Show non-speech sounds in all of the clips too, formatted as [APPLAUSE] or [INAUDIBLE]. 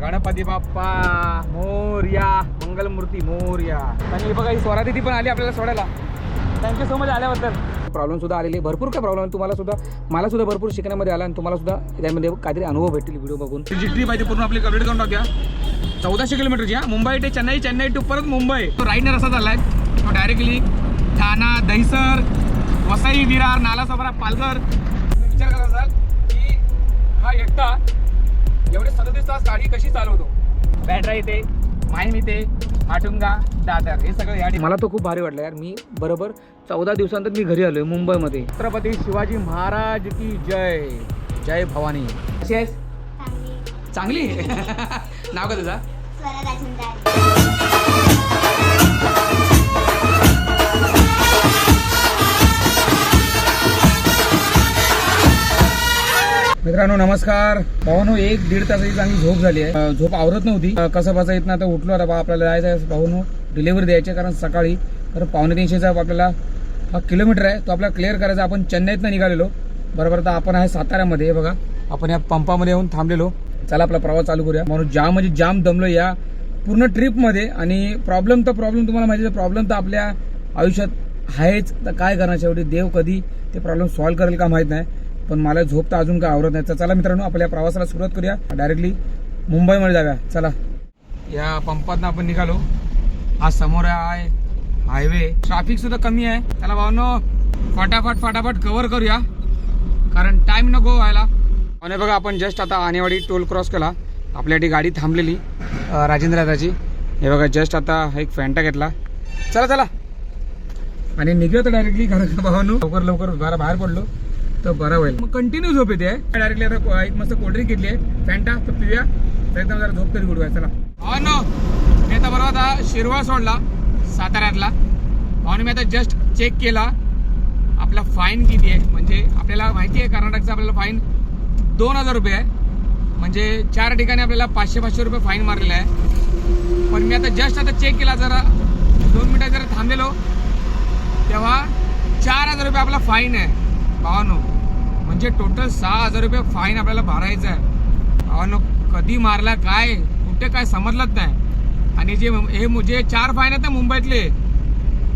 गणपती बाप्पा मोर्या मंगलमूर्ती मोर्या. आणि बघा ही स्वरादिती पण आली आपल्याला सोडायला. थँक्यू सो मच आल्याबद्दल. प्रॉब्लेम सुद्धा आलेले भरपूर काय प्रॉब्लेम तुम्हाला सुद्धा मला सुद्धा भरपूर शिकण्यामध्ये आला आणि तुम्हाला सुद्धा त्यामध्ये काहीतरी अनुभव भेटतील व्हिडिओ बघून. जी ट्रिप आहे ती पूर्ण आपली कंप्लीट करून टाकूया. चौदाशे किलोमीटरची हा? मुंबई ते चेन्नई चेन्नई टू परत मुंबई. तो राईडने रस्ता आहे तो डायरेक्टली ठाणा दहिसर वसई विरार नालासोबरा पालघर. विचार करत असाल की हा एकटा एवढे सदतीस तास गाडी कशी चालवतो? बॅटरा येते माहीम येते माटुंगा दादर हे सगळं या मला तो खूप भारी वाटलं यार. मी बरोबर चौदा दिवसानंतर मी घरी आलोय मुंबईमध्ये. छत्रपती शिवाजी महाराज की जय? जय भवानी. कशी आहेस? चांगली. चांगली? [LAUGHS] नाव का तुझा? मित्रांनो नमस्कार. भावानो एक दीड तासाची चांगली झोप झाली आहे. झोप आवरत नव्हती. कसं बसा येत ना आता उठलो आता आपल्याला जायचं आहे डिलेव्हरी डिलिव्हरी द्यायची आहे, कारण सकाळी तर पावणे तीनशेचा आपल्याला हा किलोमीटर आहे तो आपल्याला क्लिअर करायचा. आपण चेन्नईतनं निघालेलो. बरोबर आता आपण आहे साताऱ्यामध्ये हे बघा. आपण या पंपामध्ये येऊन थांबलेलो. चला आपला प्रवास चालू करूया. म्हणून जाम म्हणजे जाम दमलो या पूर्ण ट्रिपमध्ये आणि प्रॉब्लेम तर प्रॉब्लेम तुम्हाला माहिती प्रॉब्लेम तर आपल्या आयुष्यात आहेच. तर काय करणार शेवटी? देव कधी ते प्रॉब्लेम सॉल्व्ह करेल का माहीत नाही. पण मला झोप तर अजून काय आवरत नाही. तर चला मित्रांनो आपल्या प्रवासाला सुरुवात करूया. डायरेक्टली मुंबईमध्ये जाऊया. चला. या पंपातनं आपण निघालो. हा समोर आहे हायवे ट्रॅफिक सुद्धा कमी आहे. त्याला भावनो फटाफट फटाफट कव्हर करूया. कारण टाइम नको व्हायला. आणि बघा आपण जस्ट आता आणेवाडी टोल क्रॉस केला. आपल्यासाठी गाडी थांबलेली. राजेंद्र दादाची. हे बघा जस्ट आता एक फॅन्टा घेतला. चला चला. आणि निघूया तर डायरेक्टली कारण भावानो लवकर लवकर बाहेर पडलो. तर बरं होईल. मग कंटिन्यू झोप येते. डायरेक्टली आता एक मस्त कोल्ड्रिंक घेतली आहे. फॅन्टा तर पिऊया. तर एकदम जरा झोप तरी उडूया चला. हा नो. मी आता बरोबर आता शिरवा सोडला साताऱ्यातला. आणि मी आता जस्ट चेक केला. आपला फाईन किती आहे? म्हणजे आपल्याला माहिती आहे कर्नाटकचा आपल्याला फाईन दोन हजार रुपये आहे. म्हणजे चार ठिकाणी आपल्याला पाचशे पाचशे रुपये फाईन मारलेला आहे. पण मी आता जस्ट आता चेक केला जरा. दोन मिनिटं जरा थांबलेलो. तेव्हा चार हजार रुपये आपला फाईन आहे. भावानो. म्हणजे टोटल सहा हजार रुपये फाईन आपल्याला भरायचं आहे. भावानो कधी मारला काय? कुठे काय समजलंच नाही. आणि जे हे जे चार फाईन आहेत ना मुंबईतले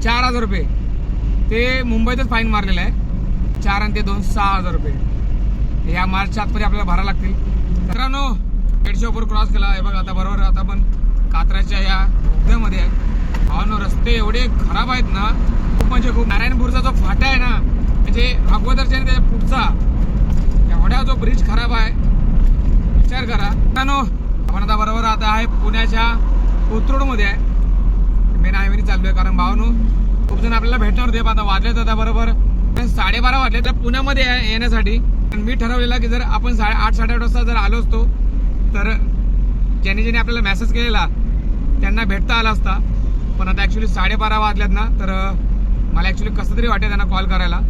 चार हजार रुपये. ते मुंबईतच फाईन मारलेलं आहे. चार आणि ते दोन सहा हजार रुपये. या मार्चच्या आतमध्ये आपल्याला भरावं लागतील. मित्रांनो हेडशॉपवर क्रॉस केला. हे बघा आता बरोबर आता आपण कात्राच्या या बोगद्यामध्ये आहे. अहो रस्ते एवढे खराब आहेत ना. खूप म्हणजे खूप नारायणपूरचा जो फाटा आहे ना म्हणजे अगोदरच्या त्याच्या पुढचा एवढा जो ब्रिज खराब आहे विचार करा. मित्रांनो आपण आता बरोबर आता आहे पुण्याच्या कोथरूडमध्ये. आहे मेन हायवेने चाललोय कारण भावानो खूप जण आपल्याला भेटणार होते पण आता वाजलेत आता बरोबर. साडेबारा वाजले तर पुण्यामध्ये आहे येण्यासाठी. पण मी ठरवलेलं की जर आपण साडे आठ साडेआठ वाजता जर आलो असतो तर ज्याने ज्याने आपल्याला मेसेज केलेला त्यांना भेटता आला असता. पण आता ॲक्च्युली साडेबारा वाजल्यात ना तर मला ॲक्च्युली कसं तरी वाटेल त्यांना कॉल करायला.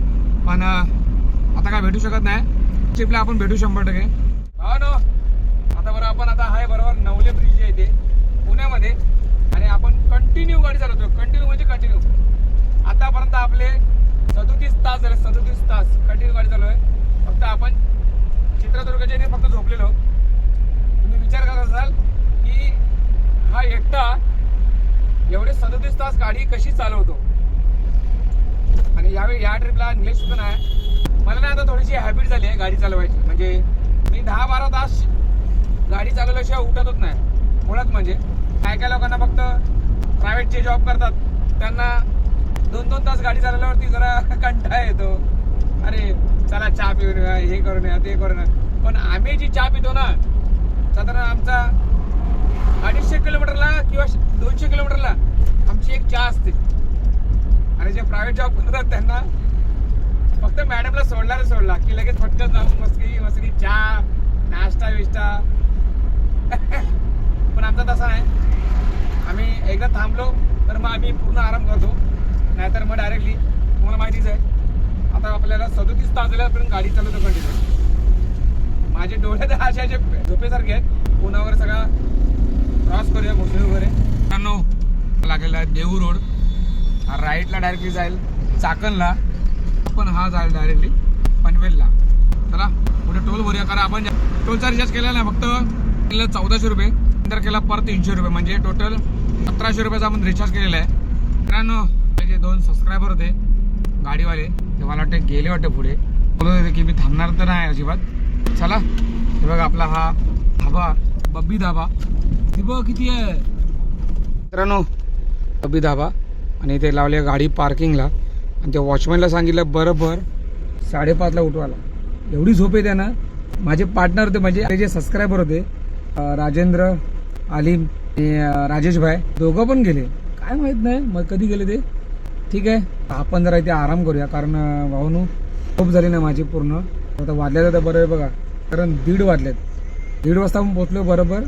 पण आता काय भेटू शकत नाही. ट्रिपला आपण भेटू शंभर टक्के. हो ना. आता बरं आपण आता आहे बरोबर नवले ब्रिज आहे इथे पुण्यामध्ये. आणि आपण कंटिन्यू गाडी चालवतो कंटिन्यू म्हणजे कंटिन्यू आतापर्यंत आपले सदोतीस तास झाले सदोतीस तास कंटिन्यू गाडी चालू आहे फक्त आपण चित्रदुर्गच्या इथे फक्त झोपलेलो तुम्ही विचार करत असाल की हा एकटा एवढे सदोतीस तास गाडी कशी चालवतो? आणि यावेळी या ट्रिपला निलेश पण नाही मला ना आता थोडीशी हॅबिट झाली आहे गाडी चालवायची. म्हणजे मी दहा बारा तास गाडी चालवल्याशिवाय उठतच नाही. मुळात म्हणजे काय काय लोकांना फक्त प्रायव्हेटचे जॉब करतात त्यांना दोन दोन तास गाडी चालवल्यावरती जरा [LAUGHS] कंटाळा येतो. अरे चला चहा पिऊन हे करून या ते करून या. पण आम्ही जी चहा पितो ना साधारण आमचा अडीचशे किलोमीटरला किंवा दोनशे किलोमीटरला आमची एक चहा असते. आणि जे प्रायव्हेट जॉब करतात त्यांना फक्त मॅडमला सोडला रे सोडला की लगेच फटकत जाऊन मस्ती मस्ती चहा नाश्ता विष्टा [LAUGHS] पण आमचा तसा नाही. आम्ही एकदा थांबलो तर मग आम्ही पूर्ण आराम करतो. नाहीतर मग डायरेक्टली तुम्हाला माहितीच आहे. आता आपल्याला सदोतीस तास झाल्यापर्यंत गाडी चालवतो कंटिन्यू माझे डोळे तर असे असे झोपेसारखे आहेत. पुण्यावर सगळा क्रॉस करूया मोठे वगैरे. लागलेला आहे देहू रोड. राईटला डायरेक्टली जाईल. चाकणला. पण हा जाईल डायरेक्टली पनवेलला. चला पुढे टोल भरूया कारण आपण टोलचा रिचार्ज केला नाही फक्त केलं चौदाशे रुपये नंतर केला पर तीनशे रुपये. म्हणजे टोटल सतराशे रुपयाचा आपण रिचार्ज केलेला आहे. मित्रांनो जे दोन सबस्क्रायबर होते गाडीवाले ते मला वाटतं गेले वाटतं पुढे. बोलत होते की मी थांबणार तर नाही अजिबात. चला हे बघा आपला हा धाबा बब्बी धाबा. हे बघ किती आहे. मित्रांनो बब्बी धाबा. आणि ते लावले गाडी पार्किंगला आणि त्या वॉचमॅनला सांगितलं बरोबर साडेपाचला उठवायला एवढी झोप येते ना माझे पार्टनर होते म्हणजे ते जे सबस्क्रायबर होते राजेंद्र आलिम राजेश भाई दोघं पण गेले. काय माहीत नाही मग कधी गेले ते? ठीक आहे आपण जरा इथे आराम करूया कारण भाऊनू झोप झाली ना माझी पूर्ण. आता वाजल्या जातं बरं बघा. कारण दीड वाजल्यात दीड वाजता आपण पोचलो बरोबर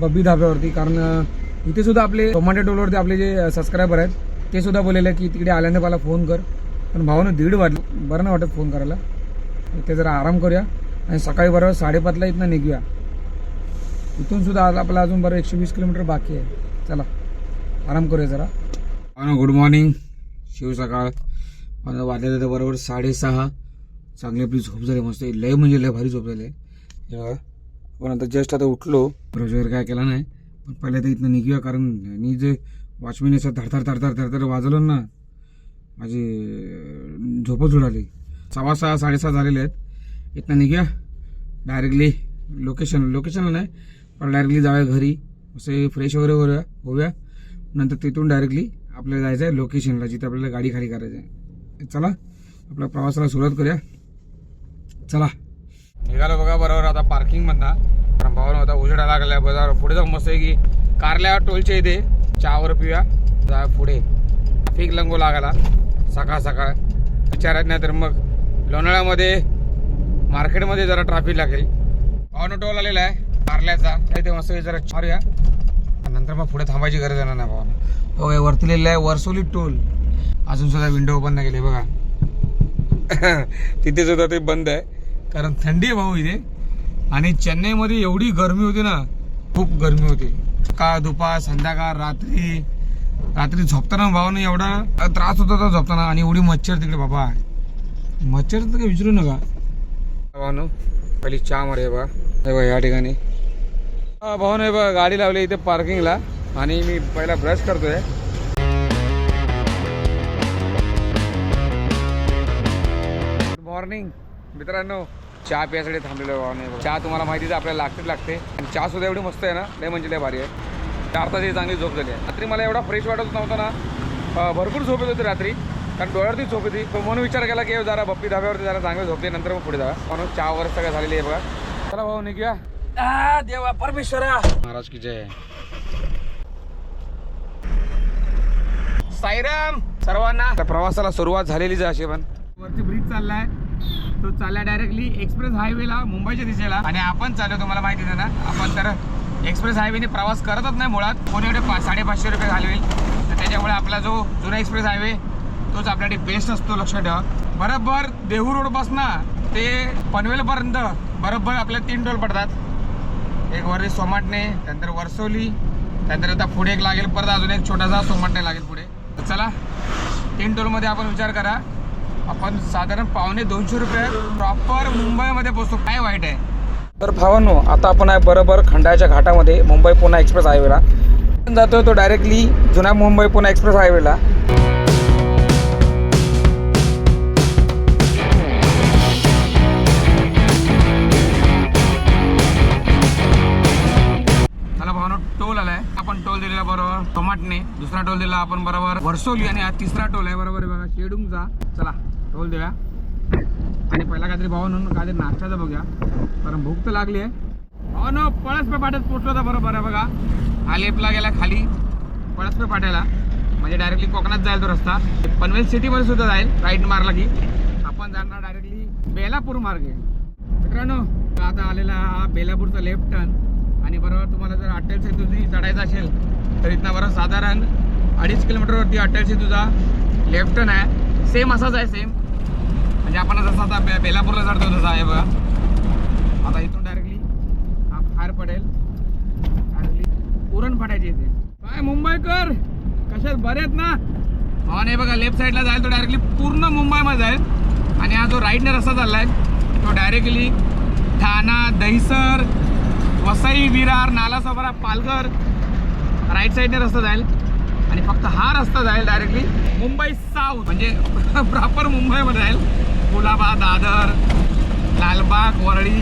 बब्बी धाब्यावरती. कारण इथे सुद्धा आपले टोमॅटो टोलवरती आपले जे सबस्क्रायबर आहेत ते सुद्धा बोललेलं की तिकडे आल्याने मला फोन कर. पण भावानं दीड वाजले. बरं नाही वाटत फोन करायला. ते जरा आराम करूया आणि सकाळी बरोबर साडेपाचला इथनं निघूया. इथून सुद्धा आज आपला अजून बरं एकशे वीस किलोमीटर बाकी आहे. चला आराम करूया जरा. गुड मॉर्निंग शिव सकाळ. मला वाजले तर बरोबर साडेसहा. चांगली आपली झोप झाली मस्त. लय म्हणजे लय भारी झोप झाली. आहे पण आता जस्ट आता उठलो. रोजगार वगैरे काय केला नाही. पण पहिले तर इथनं निघूया कारण मी जे वॉचमॅन याचं धडधड धडधड धडधड वाजवलं ना माझी झोपच उडाली. सव्वा सहा साडेसहा झालेले आहेत. इथनं निघूया. डायरेक्टली लोकेशन लोकेशनला नाही पण डायरेक्टली जाऊया घरी. असे फ्रेश वगैरे होऊया होऊया. नंतर तिथून डायरेक्टली आपल्याला जायचं आहे लोकेशनला जिथे आपल्याला गाडी खाली करायचं आहे चला आपल्या प्रवासाला सुरुवात करूया. चला. निघालो बघा बरोबर आता पार्किंग मधनं. कारण भावानं आता उजेडा लागला बाजार पुढे जाऊन मस्त आहे की कारल्या टोलच्या इथे. चहावर पिऊया. जा पुढे. ट्रॅफिक लंगो लागला सकाळ सकाळ. विचारायचं नाही तर मग लोणाळ्यामध्ये मार्केटमध्ये जरा ट्रॅफिक लागेल. भावानं टोल आलेला आहे. पार्ल्याचा ते मस्त जरा मारूया. नंतर मग पुढे थांबायची गरज येणार नाही भावानं ओके हो, काय वरती लिहिलेलं आहे वर्सोली टोल. अजून सुद्धा विंडो ओपन नाही केली बघा. [LAUGHS] तिथे सुद्धा ते बंद आहे. कारण थंडी आहे भाऊ इथे. आणि चेन्नईमध्ये एवढी गरमी होती ना खूप गरमी होती. सकाळ दुपार संध्याकाळ रात्री. रात्री झोपताना भावानं एवढा त्रास होत होता झोपताना. आणि एवढी मच्छर तिकडे बाबा मच्छर तर काही विचारू नका. भावानं पहिली चहा मारे बा. हे बा या ठिकाणी. हा भाऊ नाही बा गाडी लावली इथे पार्किंगला आणि मी पहिला ब्रश करतोय. मॉर्निंग मित्रांनो. चहा प्यायसाठी थांबलेलो भावाने चहा तुम्हाला माहितीच आपल्याला लागतेच लागते. आणि चहा सुद्धा एवढी मस्त आहे ना लय म्हणजे लय भारी आहे. चार तासाची चांगली झोप झाली आहे. रात्री मला एवढा फ्रेश वाटत नव्हता ना भरपूर झोप येत होती रात्री. कारण डोळ्यावरती झोप पण म्हणून विचार केला की जरा बप्पी धाब्यावरती जरा चांगले झोपले नंतर मग पुढे जावा म्हणून चहा वगैरे सगळं झालेली आहे बघा. चला भाऊ निघूया. देवा परमेश्वरा. महाराज की जय. साईराम! सर्वांना. प्रवासाला सुरुवात झालेलीच आहे अशी पण. वरती ब्रिज चाललाय. तो चालला डायरेक्टली एक्सप्रेस हायवेला मुंबईच्या दिशेला. आणि आपण चाललो तुम्हाला माहिती आहे ना आपण तर एक्सप्रेस हायवेने प्रवास करतच नाही मुळात. कोणी एवढे पा साडेपाचशे रुपये घालवेल. तर त्याच्यामुळे आपला जो जुना एक्सप्रेस हायवे तोच आपल्यासाठी बेस्ट असतो लक्षात ठेवा. बरोबर देहू रोडपासून ते पनवेलपर्यंत बरोबर आपल्याला तीन टोल पडतात. एक वरती सोमाटणे त्यानंतर वर्सोली त्यानंतर आता पुढे एक लागेल परत अजून एक छोटासा सोमाटणे लागेल पुढे. चला तीन टोलमध्ये आपण विचार करा. आपण साधारण पावणे दोनशे रुपये प्रॉपर मुंबईमध्ये पोहोचतो. काय वाईट आहे? तर भावांनो आता आपण आहे बरोबर खंडाच्या घाटामध्ये मुंबई पुणे एक्सप्रेस हायवेला. जातोय तो डायरेक्टली जुन्या मुंबई पुणे एक्सप्रेस हायवेला. दुसरा टोल दिला आपण बरोबर. वर्सोली आणि हा तिसरा टोल आहे. बरोबर आहे बघा. शेडूंगचा. चला टोल देऊया. आणि पहिला काहीतरी भावानं काहीतरी नाश्त्याचं बघूया. कारण भूक तर लागली आहे. भावानं पळसपे पाट्यात पोचलो होता. बरोबर आहे बघा. हा लेपला गेला खाली. पळसपे पाट्याला. म्हणजे डायरेक्टली कोकणात जाईल तो रस्ता. पनवेल सिटीमध्ये सुद्धा जाईल. राईट मारला की. आपण जाणार डायरेक्टली बेलापूर मार्गे. मित्रांनो आता आलेला हा बेलापूरचा लेफ्ट टर्न आणि बरोबर तुम्हाला जर अठ्ठावीस सेतूची चढायचं असेल तर इथनं बरोबर साधारण अडीच किलोमीटरवरती अटलशी तुझा लेफ्ट टर्न आहे. सेम असाच आहे सेम म्हणजे आपण जसं आता बे बेलापूरला चढतो तसं आहे बघा. आता इथून डायरेक्टली हा फार पडेल. डायरेक्टली उरण फाटायची इथे काय मुंबईकर कशात बरे आहेत ना. हा नाही बघा लेफ्ट साईडला जाईल तो डायरेक्टली पूर्ण मुंबईमध्ये जाईल. आणि हा जो राईटने रस्ता चाललाय तो डायरेक्टली ठाणा दहिसर वसई विरार नालासोबरा पालघर राईट साईडने रस्ता जाईल. आणि फक्त हा रस्ता जाईल डायरेक्टली मुंबई साऊथ म्हणजे [LAUGHS] प्रॉपर मुंबईमध्ये जाईल. कुलाबा दादर लालबाग वरळी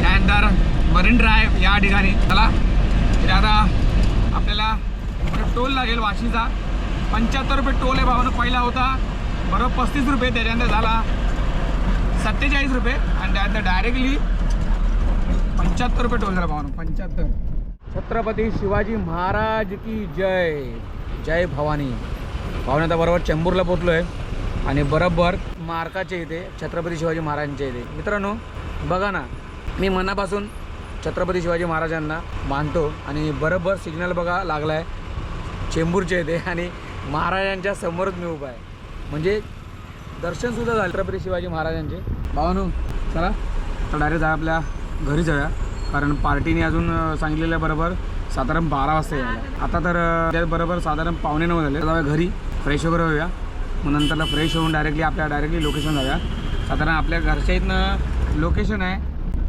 त्यानंतर मरीन ड्राईव्ह या ठिकाणी. चला आता आपल्याला टोल लागेल वाशीचा. पंच्याहत्तर रुपये टोल आहे भावानं. पहिला होता. बरोबर पस्तीस रुपये त्याच्यानंतर झाला. सत्तेचाळीस रुपये. आणि त्यानंतर डायरेक्टली पंच्याहत्तर रुपये टोल झाला भावानं. पंच्याहत्तर. छत्रपती शिवाजी महाराज की जय. जय भवानी. भावना आता बरोबर चेंबूरला पोचलो आहे आणि बरोबर मार्काच्या इथे छत्रपती शिवाजी महाराजांच्या इथे. मित्रांनो बघा ना मी मनापासून छत्रपती शिवाजी महाराजांना मानतो. आणि बरोबर सिग्नल बघा लागला आहे चेंबूरच्या इथे आणि महाराजांच्या समोरच मी उभा आहे. म्हणजे दर्शनसुद्धा झालं. छत्रपती शिवाजी महाराजांचे. भावानू चला तर डायरेक्ट जा आपल्या घरी जाऊया. कारण पार्टीने अजून अं, सांगितलेलं आहे बरोबर साधारण बारा वाजता यायला. आता तर त्याचबरोबर त्यात बरोबर साधारण पावणे नऊ झाले. जाऊया घरी फ्रेश वगैरे होऊया. मग नंतरला फ्रेश होऊन डायरेक्टली आपल्या डायरेक्टली लोकेशन जाऊया. साधारण आपल्या घरच्या इथनं लोकेशन आहे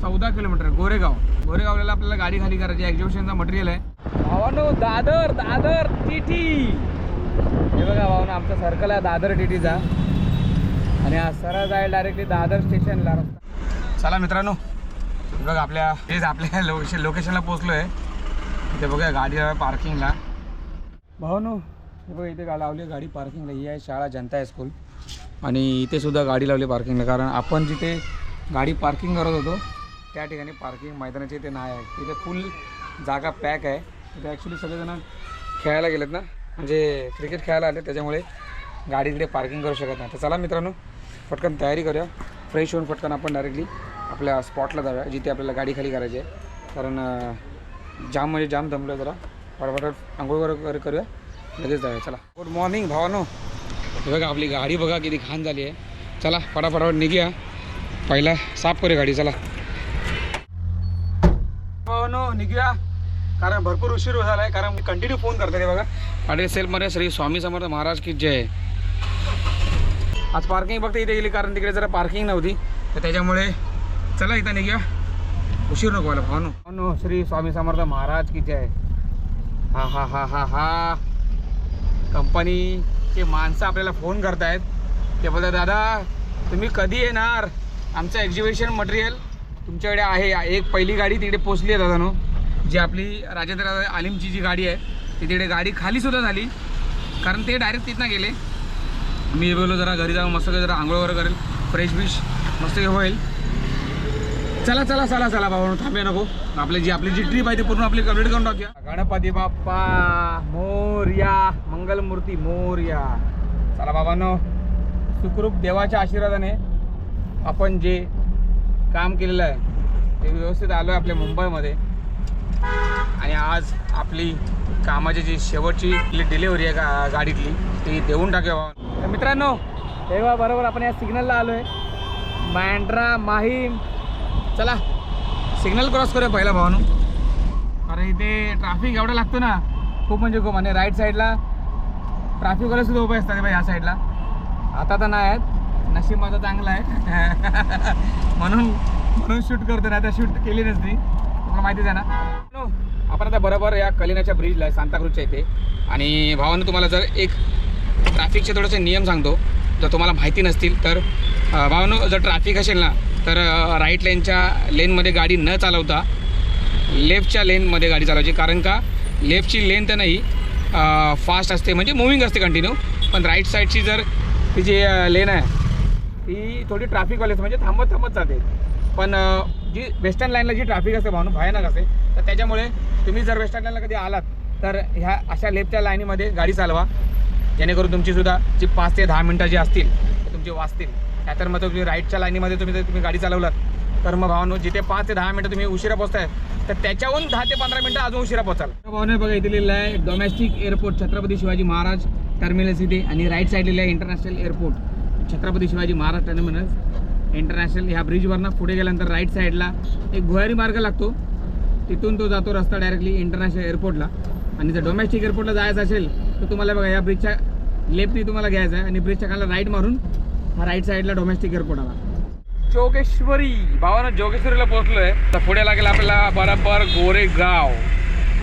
चौदा किलोमीटर गोरेगाव. गोरेगावला आपल्याला गाडी खाली करायची एक्झिबिशनचा मटेरियल आहे. भावानो दादर दादर टीटी. हे बघा भावना आमचा सर्कल आहे दादर टीटीचा. आणि हा सरळ जाईल डायरेक्टली दादर स्टेशनला चला मित्रांनो बघ आपल्या तेच आपल्या [LAUGHS] लोकेशन लोकेशनला पोचलो आहे इथे बघा गाडी पार्किंगला भावनो हे बघा इथे गा लावली आहे गाडी पार्किंगला ही आहे शाळा जनता हायस्कूल आणि इथे सुद्धा गाडी लावली पार्किंगला कारण आपण जिथे गाडी पार्किंग करत होतो त्या ठिकाणी पार्किंग मैदानाचे इथे नाही आहे. तिथे फुल जागा पॅक आहे. तिथे ॲक्च्युली सगळेजण खेळायला गेलेत ना? म्हणजे क्रिकेट खेळायला आले त्याच्यामुळे गाडी तिथे पार्किंग करू शकत नाही. तर चला मित्रांनो पटकन तयारी करूया. फ्रेश होऊन पटकन आपण डायरेक्टली आपल्या स्पॉटला जाऊया जिथे आपल्याला गाडी खाली करायची आहे. कारण जाम म्हणजे जाम दमलो जरा. फटाफट आंघोळ वगैरे वगैरे करूया. लगेच जाऊया चला. गुड मॉर्निंग भावानो. हे बघा आपली गाडी बघा किती घाण झाली आहे. चला फटाफटाफट निघूया. पहिला साफ करूया गाडी चला. भावानो निघूया. कारण भरपूर उशीर झाला आहे कारण मी कंटिन्यू फोन करते हे बघा. पाटील सेलमध्ये श्री स्वामी समर्थ महाराज की जय. आज पार्किंग फक्त इथे गेली कारण तिकडे जरा पार्किंग नव्हती. तर त्याच्यामुळे चला इथं निघूया. उशीर नको व्हायला भावनो. भावनो श्री स्वामी समर्थ महाराज की जय. हा हा हा हा हा. कंपनीचे माणसं आपल्याला फोन करतायत. ते बोलतात दादा तुम्ही कधी येणार? आमचं एक्झिबिशन मटेरियल तुमच्याकडे आहे. एक पहिली गाडी तिकडे पोचली आहे दादानो. जी आपली राजेंद्र आलिमची जी गाडी आहे ती तिकडे गाडी खालीसुद्धा झाली. कारण ते डायरेक्ट तिथनं गेले. मी बोललो जरा घरी जाऊन मस्त जरा आंघोळ वगैरे करेल. फ्रेश बिश मस्त होईल. चला चला चला चला बाबा थांबे नको. आपली जी आपली जी ट्रिप आहे ती पूर्ण आपली कंप्लीट करून टाकूया. गणपती बाप्पा मोर्या मंगलमूर्ती मोर्या. चला बाबांनो सुखरूप देवाच्या आशीर्वादाने आपण जे काम केलेलं आहे ते व्यवस्थित आलो आहे आपल्या मुंबईमध्ये. आणि आज आपली कामाची जी शेवटची डिलिव्हरी आहे गा गाडीतली ती देऊन टाकूया बाबा मित्रांनो तेव्हा बरोबर आपण या सिग्नलला आलो आहे बँड्रा माहीम चला सिग्नल क्रॉस करूया पहिला भावानू. कारण इथे ट्रॅफिक एवढा लागतो ना खूप म्हणजे खूप. आणि राईट साईडला ट्रॅफिकवाले सुद्धा उभे असतात बाई ह्या साईडला आता तर नाही आहेत. नशीब माझं चांगलं आहे. [LAUGHS] म्हणून म्हणून शूट करतो ना आता शूट केली नसती. तुम्हाला माहितीच आहे ना. आपण आता बरोबर या कलिनाच्या ब्रिजला आहे सांताक्रूजच्या इथे. आणि भावानं तुम्हाला जर एक ट्रॅफिकचे थोडेसे नियम सांगतो जर तुम्हाला माहिती नसतील तर भावानं जर ट्रॅफिक असेल ना तर राईट लेनच्या लेनमध्ये गाडी न चालवता लेफ्टच्या लेनमध्ये गाडी चालवायची. कारण का? लेफ्टची लेन तर नाही फास्ट असते म्हणजे मुव्हिंग असते कंटिन्यू पण राईट साईडची जर ती जी लेन आहे ती थोडी ट्रॅफिकवाली असते म्हणजे थांबत थांबत जाते. पण जी वेस्टर्न लाईनला जी ट्रॅफिक असते भावना भयानक असते तर त्याच्यामुळे तुम्ही जर वेस्टर्न लाईनला कधी आलात तर ह्या अशा लेफ्टच्या लाईनीमध्ये गाडी चालवा. जेणेकरून तुमचीसुद्धा जी पाच ते दहा मिनटं जी असतील तुमची वाचतील. त्यातर मग तुम्ही राईटच्या लाईनीमध्ये तुम्ही तुम्ही गाडी चालवलात तर मग भावानो जिथे पाच ते दहा मिनटं तुम्ही उशिरा पोहोचताय तर त्याच्याहून दहा ते पंधरा मिनटं अजून उशिरा पोहोचाल. भावने बघा इथे लिहिलं आहे domestic airport Chhatrapati Shivaji Maharaj terminus इथे आणि राईट साईड लिहिलं आहे international airport Chhatrapati Shivaji Maharaj terminus international ह्या ब्रिजवरनं पुढे गेल्यानंतर राईट साईडला एक भुयारी मार्ग लागतो. तिथून तो जातो रस्ता डायरेक्टली इंटरनॅशनल एअरपोर्टला आणि जर डोमेस्टिक एअरपोर्टला जायचं असेल तर तुम्हाला बघा या ब्रिजच्या लेफ्टनी तुम्हाला घ्यायचं आहे आणि ब्रिजच्या खाला राईट मारून हा राईट साईडला डोमेस्टिक एअरपोर्ट आला. जोगेश्वरी. भावानं जोगेश्वरीला पोहोचलोय. तर पुढे लागेल आपल्याला बरोबर गोरेगाव.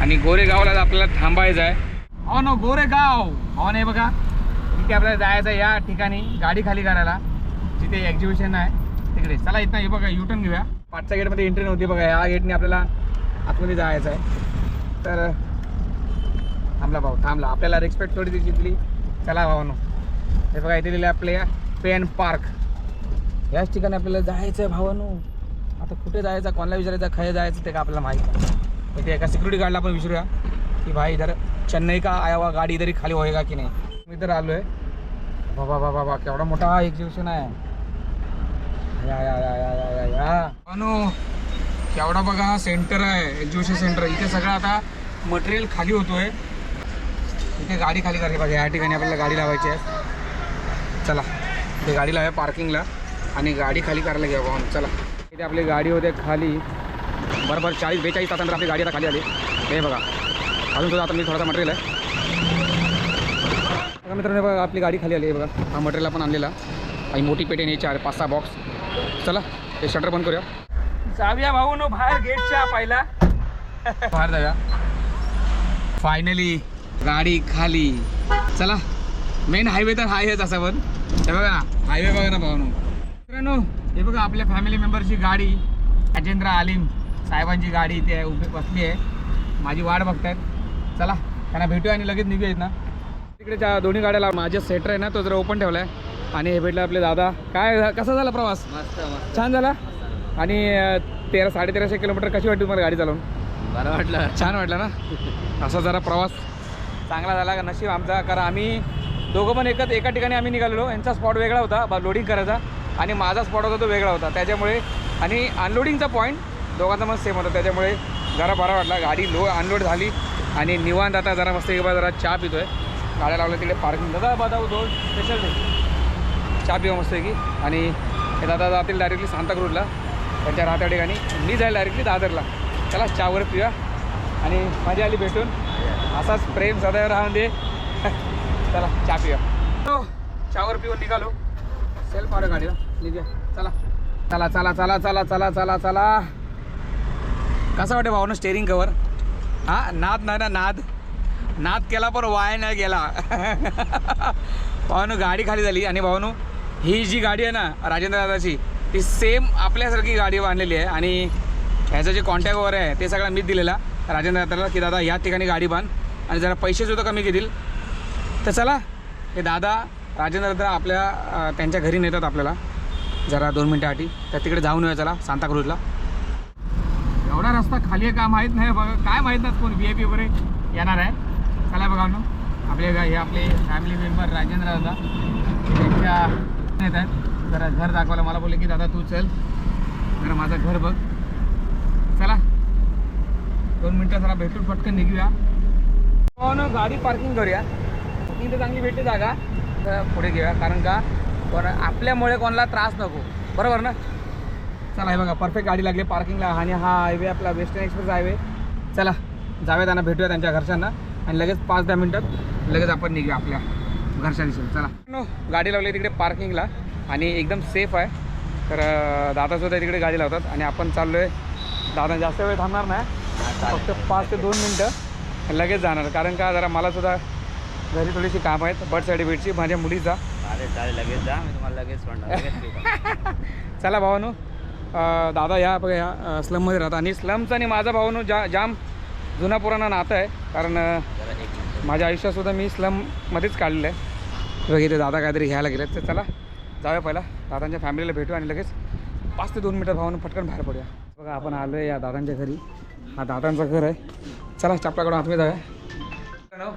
आणि गोरेगावला आपल्याला थांबायचं आहे हो ना गोरेगाव. हो नाही बघा तिथे आपल्याला जायचं आहे या ठिकाणी गाडी खाली करायला. जिथे एक्झिबिशन आहे तिकडे. चला इथं हे बघा युटर्न घेऊया. पाठच्या गेटमध्ये एंट्री नव्हती बघा या गेटने आपल्याला आतमध्ये जायचं आहे तर थांबला भाऊ थांबला. आपल्याला रिस्पेक्ट थोडी तिथली चला भावानो. हे बघा इथे दिले आपले पेन पार्क. याच ठिकाणी आपल्याला जायचं आहे भावानो. आता कुठे जायचं कोणाला विचारायचं खय जायचं ते का आपल्याला माहीत नाही. इथे एका सिक्युरिटी गार्डला आपण विचारूया की भाई इधर चेन्नई का आया हुआ गाडी इधर खाली होएगा की नाही? मी इधर आलो आहे बाबा बाबा बाबा केवढा मोठा हा एक्झिबिशन आहे. या या या या या या या. अनु केवढा बघा हा सेंटर आहे एक्झिबिशन सेंटर इथे सगळं आता मटेरियल खाली होतोय. इथे गाडी खाली करायची बघा या ठिकाणी आपल्याला गाडी लावायची आहे. चला. इथे गाडी लावूया पार्किंगला आणि गाडी खाली करायला घ्या भाऊ चला. इथे आपली गाडी होते खाली. बरोबर चाळीस बेचाळीस तासानंतर आपली गाडी आता खाली आली. हे बघा. अजून सुद्धा आता मी थोडासा मटेरियल आहे. बघा मित्रांनो बघा आपली गाडी खाली आली. आहे बघा हा मटेरियल आपण आणलेला. आणि मोठी पेटी न्यायची आहे पाच सहा बॉक्स चला हे शटर बंद करूया. जाऊया भाऊ नो बाहेर गेटच्या पाहिला. बाहेर जाऊया. फायनली गाडी खाली. चला. मेन हायवे तर हायच असा पण. हे बघा ना हायवे बघा ना भाऊ मित्रांनो हे बघा आपल्या फॅमिली मेंबरची गाडी राजेंद्र आलिम साहेबांची गाडी इथे उभी बसली आहे. माझी वाट बघतायत. चला त्यांना भेटूया आणि लगेच निघूया ना. तिकडे त्या दोन्ही गाड्याला माझ्या सेटर आहे ना तो जरा ओपन ठेवला आहे आणि हे भेटले आपले दादा. काय कसा झाला प्रवास? छान झाला? आणि तेरा साडेतेराशे किलोमीटर कशी वाटली तुम्हाला गाडी चालवून? बरं वाटलं. छान वाटलं ना? [LAUGHS] असा जरा प्रवास चांगला झाला का नशीब आमचा. कारण आम्ही दोघं पण एकच एका ठिकाणी आम्ही निघालेलो. यांचा स्पॉट वेगळा होता. बा लोडिंग करायचा. आणि माझा स्पॉट होता तो वेगळा होता. त्याच्यामुळे आणि अनलोडिंगचा पॉईंट दोघांचा मग सेम होता. त्याच्यामुळे जरा बरा वाटला. गाडी लो अनलोड झाली. आणि निवांत आता जरा मस्त एक जरा चहा पितो आहे गाड्या लावल्या तिकडे पार्किंग दादा बादा दोन स्पेशल चहा पिवा मस्त की आणि हे दादा जातील डायरेक्टली सांताक्रूजला त्यांच्या राहत्या ठिकाणी. मी जाईल डायरेक्टली दादरला. चला चहावर पिवा आणि मजा आली भेटून. असाच प्रेम सदैव राहून दे. [LAUGHS] चला चहा पिऊया. हो, चहावर पिऊन निघालो. सेल्फ मारू गाडीला निघूया. चला. चला चला चला चला चला चला चला. कसं वाटे भाऊ स्टेरिंग कवर हा नाद नाही ना नाद. नाद केला पण वाया नाही गेला. [LAUGHS] भावानू गाडी खाली झाली आणि भावानू ही जी गाडी आहे ना राजेंद्र दादाची ती सेम आपल्यासारखी गाडी बांधलेली आहे. आणि ह्याचं जे कॉन्टॅक्ट वगैरे आहे ते सगळं मीच दिलेला. राजेंद्र दादाला की दादा या ठिकाणी गाडी बांध आणि जरा पैसेसुद्धा कमी घेतील. तर चला हे दादा राजेंद्र दादा आपल्या त्यांच्या घरी नेतात आपल्याला. जरा दोन मिनटासाठी तर तिकडे जाऊन येऊया चला सांताक्रूजला एवढा रस्ता खाली आहे का माहीत नाही बघा. काय माहीत नाही कोण व्ही आय पी वगैरे येणार आहे. चला बघा ना. आपले गा- हे आपले फॅमिली मेंबर राजेंद्र दादा त्यांच्या येत आहेत. जरा घर दाखवायला मला बोलले की दादा तू चल. जरा माझं घर बघ. चला. दोन मिनटं जरा भेटून पटकन निघूया. हो ना गाडी पार्किंग करूया. पार्किंग तर चांगली भेटते जागा. तर पुढे घेऊया कारण का? पण आपल्यामुळे कोणाला त्रास नको. बरोबर ना? चला हे बघा परफेक्ट गाडी लागली पार्किंगला आणि हा हायवे आपला वेस्टर्न एक्सप्रेस हायवे चला जाऊया त्यांना भेटूया त्यांच्या घरच्यांना. आणि लगेच पाच दहा मिनटात लगेच आपण निघूया आपल्या घरच्यांशी चला. नो गाडी लावली तिकडे पार्किंगला आणि एकदम सेफ आहे. तर दादासुद्धा तिकडे गाडी लावतात आणि आपण चाललो आहे दादा जास्त वेळ थांबणार नाही. फक्त पाच ते दोन मिनटं लगेच जाणार. कारण का जरा मला सुद्धा घरी थोडीशी काम आहेत. बर्थ सर्टिफिकेटची माझ्या मुलीचा. चालेल चालेल लगेच जा. मी तुम्हाला लगेच म्हणणार. [LAUGHS] चला भावानो. दादा या बघा या स्लममध्ये राहतात. आणि स्लमचं आणि माझा भावानो जा जाम जुना पुराणा नातं आहे. कारण माझ्या आयुष्यातसुद्धा मी स्लममध्येच काढलेलं आहे. बघ इथे दादा काहीतरी घ्यायला गेले तर चला जाऊया पहिला. दादांच्या फॅमिलीला भेटू आणि लगेच पाच ते दोन मिनटं भावानं पटकन बाहेर पडूया. बघा आपण आलो आहे या दादांच्या घरी. हा दादांचं घर आहे. चला चपलाकडून आतमध्ये जाऊया.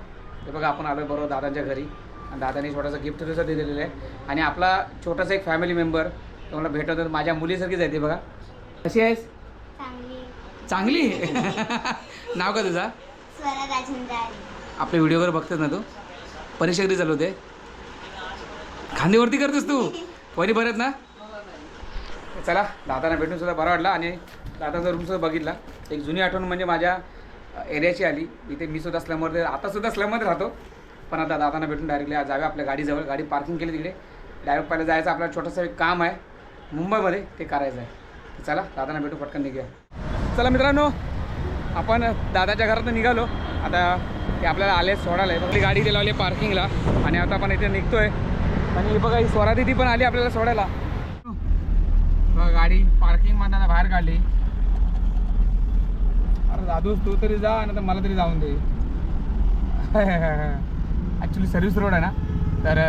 हे बघा आपण आलो बरोबर दादांच्या घरी. आणि दादांनी छोटासा गिफ्ट सुद्धा दिलेलं आहे. आणि आपला छोटासा एक फॅमिली मेंबर तुम्हाला भेटवतो माझ्या मुलीसारखीच आहे ती बघा. कशी आहेस? चांगली. [LAUGHS] नाव का तुझा? आपले व्हिडिओ वगैरे बघतेस ना तू? परीक्षा कधी चालू होते? खांदीवरती करतेस तू? वरी बरं ना? चला दादांना भेटून सुद्धा बरा वाटला. आणि दादाचा रूम सुद्धा बघितला. एक जुनी आठवण म्हणजे माझ्या एरियाची आली. इथे मी सुद्धा स्लममध्ये आता सुद्धा स्लममध्ये राहतो. पण आता दादांना भेटून डायरेक्टली जाव्या आपल्या गाडीजवळ गाडी पार्किंग केली तिकडे. डायरेक्ट पहिलं जायचं आपलं छोटंसं एक काम आहे. मुंबईमध्ये ते करायचं आहे. चला दादांना भेटू पटकन निघूया. चला मित्रांनो आपण दादाच्या घरातून निघालो. आता ते आपल्याला आले सोडायला. आहे. आपली गाडी दिली लावली पार्किंगला आणि आता आपण इथे निघतोय. आणि बघा ही स्वरा दिदी पण आली आपल्याला सोडायला. गाडी पार्किंग आता बाहेर काढली. अरे दादू तू तरी जा आणि मला तरी जाऊन दे. ॲक्च्युली सर्व्हिस रोड आहे ना? तर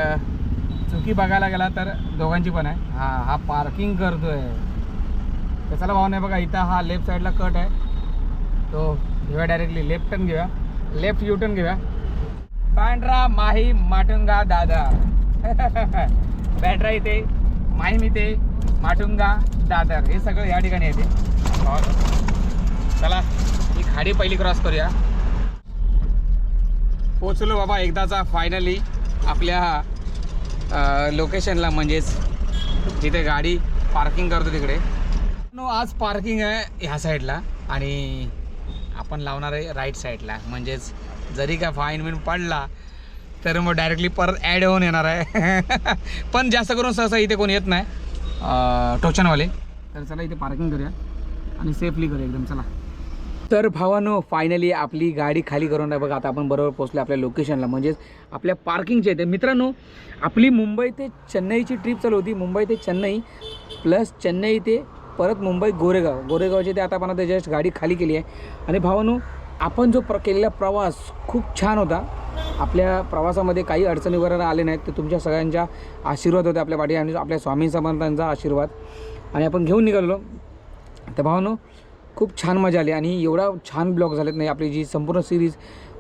चुकी बघायला गेला तर दोघांची पण आहे. हा हा पार्किंग करतो आहे त्याचाला भाव नाही बघा इथं हा लेफ्ट साईडला कट आहे. तो घेऊया डायरेक्टली लेफ्ट टर्न घेऊया. लेफ्ट यू टर्न घेऊया. पांढरा माही माटुंगा दादा. बॅटरा इथे माहीम इथे माटुंगा दादर. हे सगळं या ठिकाणी येते चला. खाडी पहिली क्रॉस करूया. पोचलो बाबा एकदाचा फायनली आपल्या लोकेशनला म्हणजेच जिथे गाडी पार्किंग करतो तिकडे. नो आज पार्किंग आहे ह्या साईडला आणि आपण लावणार आहे राईट साईडला म्हणजेच जरी का फाईन बिन पडला तर मग डायरेक्टली परत ॲड होऊन येणार आहे. [LAUGHS] पण जास्त करून सहसा इथे कोण येत नाही. टोचनवाले. तर चला इथे पार्किंग करूया आणि सेफली करूया एकदम. चला. तर भावानो फायनली आपली गाडी खाली करून आहे. बघा आता आपण बरोबर पोहोचलो आपल्या लोकेशनला म्हणजेच आपल्या पार्किंगच्या इथे. मित्रांनो आपली मुंबई ते चेन्नईची ट्रिप चालू होती. मुंबई ते चेन्नई प्लस चेन्नई ते परत मुंबई गोरेगाव. गोरेगावचे ते आता आपण आता जस्ट गाडी खाली केली आहे. आणि भावानो आपण जो प्र केलेला प्रवास खूप छान होता. आपल्या प्रवासामध्ये काही अडचणी वगैरे आले नाहीत. तर तुमच्या सगळ्यांच्या आशीर्वाद होते आपल्या पाठी आणि आपल्या स्वामी समर्थांचा आशीर्वाद. आणि आपण घेऊन निघालो तर भावानो खूप छान मजा आली आणि एवढा छान ब्लॉग झालेत नाही आपली जी संपूर्ण सिरीज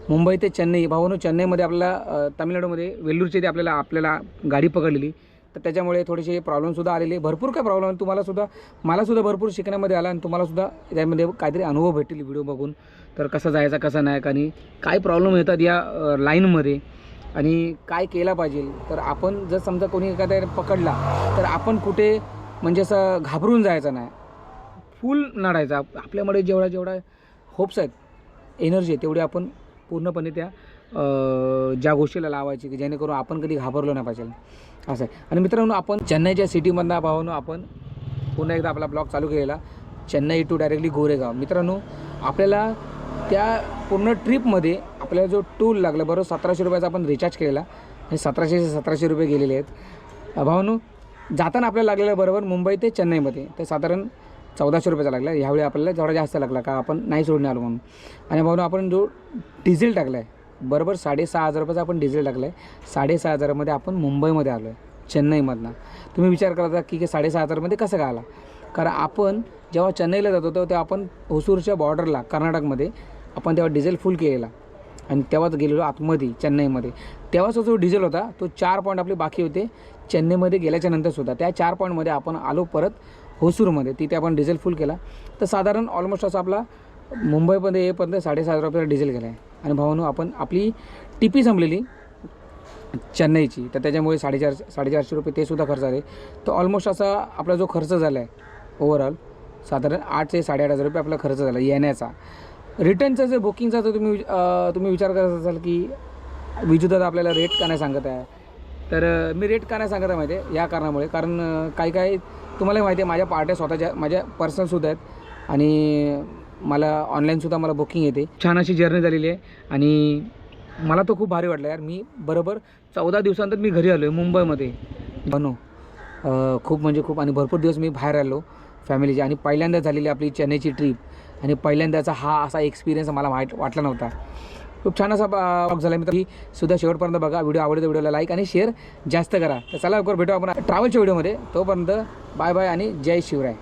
मुंबई ते चेन्नई भावानो चेन्नईमध्ये आपल्याला तामिळनाडूमध्ये वेल्लूरचे ते आपल्याला आपल्याला गाडी पकडलेली. तर त्याच्यामुळे थोडेसे प्रॉब्लेमसुद्धा आलेले. भरपूर काय प्रॉब्लेम तुम्हालासुद्धा मलासुद्धा भरपूर शिकण्यामध्ये आला आणि तुम्हालासुद्धा त्यामध्ये काहीतरी अनुभव भेटेल व्हिडिओ बघून. तर कसा जायचा कसा नाही आणि काय प्रॉब्लेम येतात या लाईनमध्ये आणि काय केला पाहिजे? तर आपण जर समजा कोणी एखाद्या पकडला तर आपण कुठे म्हणजे असं घाबरून जायचं नाही. फुल नडायचा. आपल्यामध्ये जेवढा जेवढा होप्स आहेत एनर्जी आहे तेवढी आपण पूर्णपणे त्या ज्या गोष्टीला लावायची की जेणेकरून आपण कधी घाबरलो नाही पाहिजे. असं आहे. आणि मित्रांनो आपण चेन्नईच्या सिटीमधनं भावानं आपण पुन्हा एकदा आपला ब्लॉग चालू केलेला. Chennai to directly Goregaon. मित्रांनो आपल्याला त्या पूर्ण ट्रिपमध्ये आपल्याला जो टूल लागला बरोबर सतराशे रुपयाचा आपण रिचार्ज केलेला. हे सतराशे सतराशे रुपये गेलेले आहेत. भावानो जाताना आपल्याला लागलेलं बरोबर मुंबई ते चेन्नईमध्ये. ते साधारण चौदाशे रुपयाचा लागला. ह्यावेळी आपल्याला जेवढा जास्त लागला का आपण नाही सोडून आलो म्हणून. आणि भाऊ आपण जो डिझेल टाकला आहे बरोबर साडेसहा हजार रुपयाचा आपण डिझेल टाकला आहे साडेसहा हजारामध्ये आपण मुंबईमध्ये आलो आहे चेन्नईमधनं. तुम्ही विचार करता की की साडेसहा हजारमध्ये कसं काय आला? कारण आपण जेव्हा चेन्नईला जात होतो तेव्हा आपण होसूरच्या बॉर्डरला कर्नाटकमध्ये आपण तेव्हा डिझेल फुल केलेला. आणि तेव्हाच गेलेलो आतमध्ये चेन्नईमध्ये. तेव्हाचा जो डिझेल होता तो चार पॉईंट आपले बाकी होते. चेन्नईमध्ये गेल्याच्या नंतरसुद्धा त्या चार पॉईंटमध्ये आपण आलो परत. होसूरमध्ये तिथे आपण डिझेल फुल केला. तर साधारण ऑलमोस्ट असा आपला मुंबईमध्ये येईपर्यंत साडेसहा हजार रुपयाला डिझेल गेला आहे आणि भावानो आपण आपली टिपी संपलेली चेन्नईची. तर त्याच्यामुळे साडेचार साडेचारशे रुपये ते सुद्धा खर्च आले. तर ऑलमोस्ट असा आपला जो खर्च झाला आहे ओव्हरऑल साधारण आठ ते साडेआठ हजार रुपये आपला खर्च झाला येण्याचा. रिटर्नचा जर बुकिंगचा जर तुम्ही तुम्ही विचार करत असाल की विजुदादा आपल्याला रेट का नाही सांगत आहे? तर मी रेट का नाही सांगत आहे माहिती आहे? या कारणामुळे. कारण काही काही तुम्हाला माहिती आहे माझ्या पार्ट्या स्वतःच्या माझ्या पर्सनसुद्धा आहेत. आणि मला ऑनलाईनसुद्धा मला बुकिंग येते. छान अशी जर्नी झालेली आहे. आणि मला तो खूप भारी वाटला यार. मी बरोबर चौदा दिवसानंतर मी घरी आलो आहे मुंबईमध्ये. बनो खूप म्हणजे खूप आणि भरपूर दिवस मी बाहेर आलो फॅमिलीची आणि पहिल्यांदा झालेली आपली चेन्नईची ट्रीप आणि पहिल्यांदाचा हा असा एक्सपिरियन्स मला माहीत वाटला नव्हता. खूप छान असा ब्लॉग झाला मित्र ही सुद्धा शेवटपर्यंत बघा. व्हिडिओ आवडतो व्हिडिओला लाईक आणि शेअर जास्त करा. तर चला लवकर भेटू आपण ट्रॅव्हलच्या व्हिडिओमध्ये. तोपर्यंत बाय बाय आणि जय शिवराय.